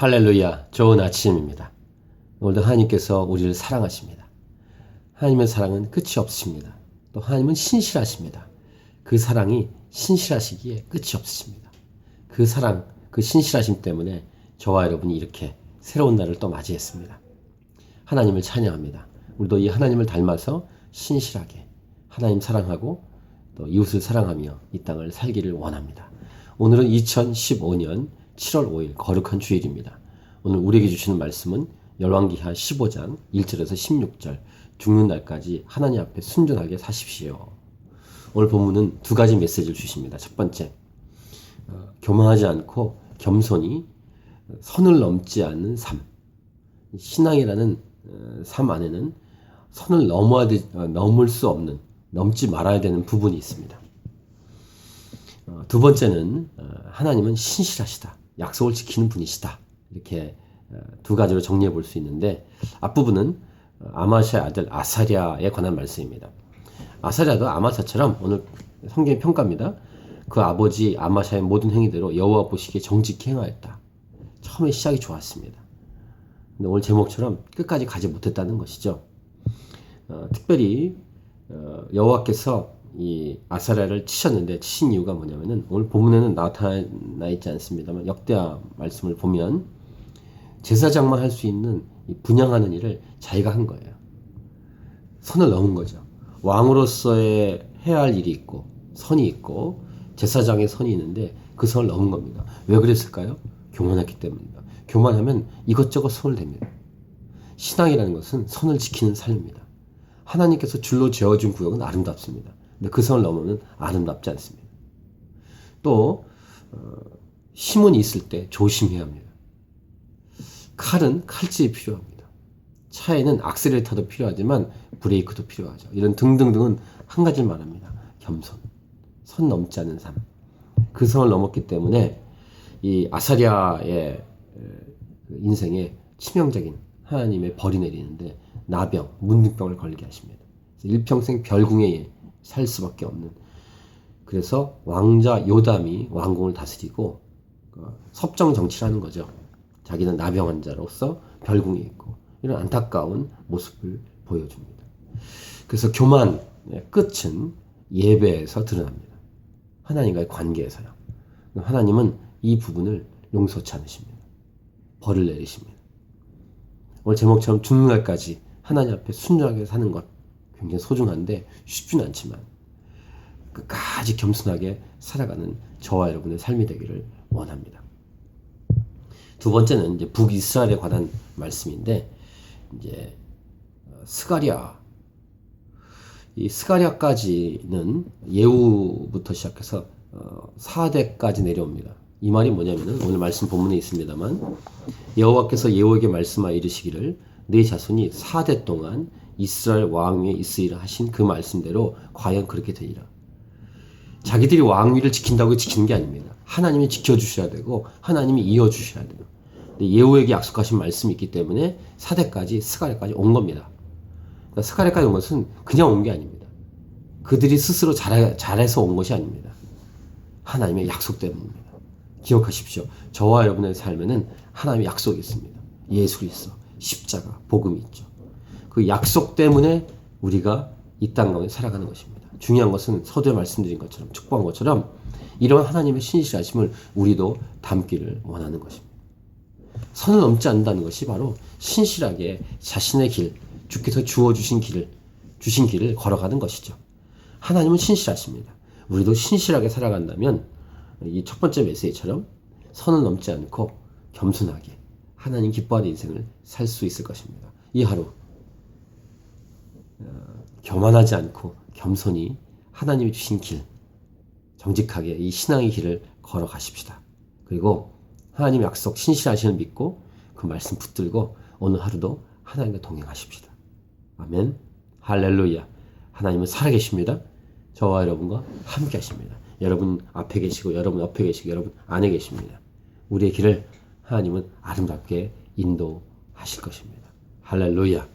할렐루야, 좋은 아침입니다. 오늘도 하나님께서 우리를 사랑하십니다. 하나님의 사랑은 끝이 없으십니다. 또 하나님은 신실하십니다. 그 사랑이 신실하시기에 끝이 없으십니다. 그 사랑, 그 신실하심 때문에 저와 여러분이 이렇게 새로운 날을 또 맞이했습니다. 하나님을 찬양합니다. 우리도 이 하나님을 닮아서 신실하게 하나님 사랑하고 또 이웃을 사랑하며 이 땅을 살기를 원합니다. 오늘은 2015년 7월 5일 거룩한 주일입니다. 오늘 우리에게 주시는 말씀은 열왕기하 15장 1절에서 16절 죽는 날까지 하나님 앞에 순전하게 사십시오. 오늘 본문은 두 가지 메시지를 주십니다. 첫 번째, 어, 교만하지 않고 겸손히 선을 넘지 않는 삶. 신앙이라는 어, 삶 안에는 선을 넘어야 되, 어, 넘을 수 없는, 넘지 말아야 되는 부분이 있습니다. 어, 두 번째는 어, 하나님은 신실하시다. 약속을 지키는 분이시다. 이렇게 어, 두 가지로 정리해 볼 수 있는데 앞부분은 아마샤의 아들 아사랴에 관한 말씀입니다. 아사랴도 아마샤처럼 오늘 성경의 평가입니다. 그 아버지 아마샤의 모든 행위대로 여호와 보시기에 정직히 행하였다. 처음에 시작이 좋았습니다. 근데 오늘 제목처럼 끝까지 가지 못했다는 것이죠. 어, 특별히 어, 여호와께서 이 아사랴를 치셨는데 치신 이유가 뭐냐면은 오늘 본문에는 나타나 있지 않습니다만 역대하 말씀을 보면 제사장만 할 수 있는 분양하는 일을 자기가 한 거예요. 선을 넘은 거죠. 왕으로서의 해야 할 일이 있고 선이 있고 제사장의 선이 있는데 그 선을 넘은 겁니다. 왜 그랬을까요? 교만했기 때문입니다. 교만하면 이것저것 선을 댑니다. 신앙이라는 것은 선을 지키는 삶입니다. 하나님께서 줄로 재어준 구역은 아름답습니다. 근데 그 선을 넘으면 아름답지 않습니다. 또 어, 힘은 있을 때 조심해야 합니다. 칼은 칼집이 필요합니다. 차에는 악셀레터도 필요하지만 브레이크도 필요하죠. 이런 등등등은 한 가지를 말합니다. 겸손. 선 넘지 않는 삶. 그 선을 넘었기 때문에 이 아사리아의 인생에 치명적인 하나님의 벌이 내리는데 나병, 문둥병을 걸리게 하십니다. 일평생 별궁에 살 수밖에 없는. 그래서 왕자 요담이 왕궁을 다스리고 어, 섭정 정치를 하는 거죠. 자기는 나병 환자로서 별궁에 있고 이런 안타까운 모습을 보여줍니다. 그래서 교만의 끝은 예배에서 드러납니다. 하나님과의 관계에서요. 하나님은 이 부분을 용서치 않으십니다. 벌을 내리십니다. 오늘 제목처럼 죽는 날까지 하나님 앞에 순전하게 사는 것 굉장히 소중한데 쉽지는 않지만 끝까지 겸손하게 살아가는 저와 여러분의 삶이 되기를 원합니다. 두 번째는 이제 북이스라엘에 관한 말씀인데 이제 스가리아 이 스가리아까지는 예후부터 시작해서 4대까지 어, 내려옵니다. 이 말이 뭐냐면은 오늘 말씀 본문에 있습니다만 여호와께서 예후에게 말씀하여 이르시기를 네 자손이 4대 동안 이스라엘 왕 위에 있으리라 하신 그 말씀대로 과연 그렇게 되리라. 자기들이 왕위를 지킨다고 지키는 게 아닙니다. 하나님이 지켜주셔야 되고 하나님이 이어주셔야 돼요. 예후에게 약속하신 말씀이 있기 때문에 4대까지 스가랴까지 온 겁니다. 그러니까 스가랴까지 온 것은 그냥 온 게 아닙니다. 그들이 스스로 잘, 잘해서 온 것이 아닙니다. 하나님의 약속 때문입니다. 기억하십시오. 저와 여러분의 삶에는 하나님의 약속이 있습니다. 예수 그리스도, 십자가, 복음이 있죠. 그 약속 때문에 우리가 이 땅 가운데 살아가는 것입니다. 중요한 것은 서두에 말씀드린 것처럼 축복한 것처럼 이런 하나님의 신실하심을 우리도 담기를 원하는 것입니다. 선을 넘지 않는다는 것이 바로 신실하게 자신의 길, 주께서 주어 주신 길을 주신 길을 걸어가는 것이죠. 하나님은 신실하십니다. 우리도 신실하게 살아간다면 이 첫 번째 메시지처럼 선을 넘지 않고 겸손하게 하나님 기뻐하는 인생을 살 수 있을 것입니다. 이 하루 어, 교만하지 않고 겸손히 하나님이 주신 길, 정직하게 이 신앙의 길을 걸어가십시다. 그리고 하나님 약속 신실하시는 믿고 그 말씀 붙들고 오늘 하루도 하나님과 동행하십시다. 아멘. 할렐루야. 하나님은 살아계십니다. 저와 여러분과 함께 하십니다. 여러분 앞에 계시고 여러분 옆에 계시고 여러분 안에 계십니다. 우리의 길을 하나님은 아름답게 인도하실 것입니다. 할렐루야.